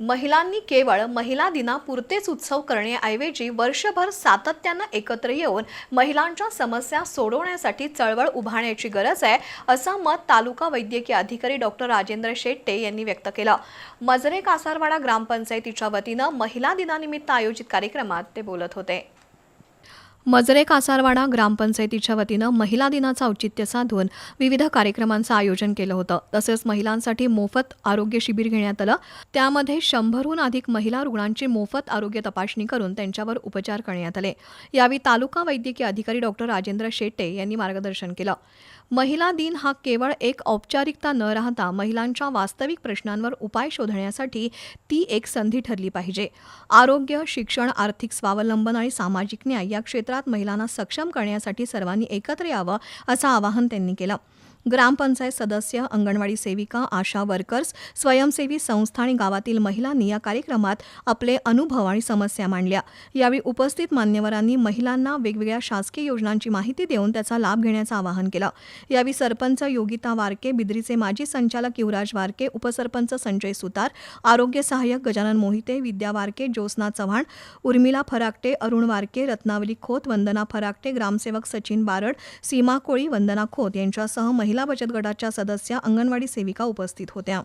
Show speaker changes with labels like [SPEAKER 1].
[SPEAKER 1] महिलांनी केवळ महिला दिनापुरतेच उत्सव करण्याऐवजी वर्षभर सातत्यानं एकत्र येऊन महिलांच्या समस्या सोडवण्यासाठी चळवळ उभारण्याची गरज आहे असं मत तालुका वैद्यकीय अधिकारी डॉक्टर राजेंद्र शेट्टे यांनी व्यक्त केलं. मजरे कासारवाडा ग्रामपंचायतीच्या वतीनं महिला दिनानिमित्त आयोजित कार्यक्रमात ते बोलत होते. मजरे कासारवाडा ग्रामपंचायतीच्या वतीनं महिला दिनाचं औचित्य साधून विविध कार्यक्रमांचं आयोजन केलं होतं. तसेच महिलांसाठी मोफत आरोग्य शिबिर घेण्यात आलं. त्यामध्ये शंभरहून अधिक महिला रुग्णांची मोफत आरोग्य तपासणी करून त्यांच्यावर उपचार करण्यात आले. यावेळी तालुका वैद्यकीय अधिकारी डॉक्टर राजेंद्र शेट्टे यांनी मार्गदर्शन केलं. महिला दिन हा केवळ एक औपचारिकता न राहता महिलांच्या वास्तविक प्रश्नांवर उपाय शोधण्यासाठी ती एक संधी ठरली पाहिजे. आरोग्य शिक्षण आर्थिक स्वावलंबन आणि सामाजिक न्याय या क्षेत्रात महिलांना सक्षम करण्यासाठी सर्वांनी एकत्र यावं असं आवाहन त्यांनी केलं. ग्रामपंचायत सदस्य अंगणवाडी सेविका आशा वर्कर्स स्वयंसेवी संस्था आणि गावातील महिलांनी या कार्यक्रमात आपले अनुभव आणि समस्या मांडल्या. यावेळी उपस्थित मान्यवरांनी महिलांना वेगवेगळ्या शासकीय योजनांची माहिती देऊन त्याचा लाभ घेण्याचं आवाहन केलं. यावेळी सरपंच योगिता वारके बिद्रीचे माजी संचालक युवराज वारके उपसरपंच संजय सुतार आरोग्य सहाय्यक गजानन मोहिते विद्या वारके ज्योत्स्ना चव्हाण उर्मिला फराकटे अरुण वारके रत्नावली खोत वंदना फराकटे ग्रामसेवक सचिन बारड सीमा कोळी वंदना खोत यांच्यासह महिला महिला बचत गटाच्या सदस्या अंगणवाडी सेविका उपस्थित होत्या.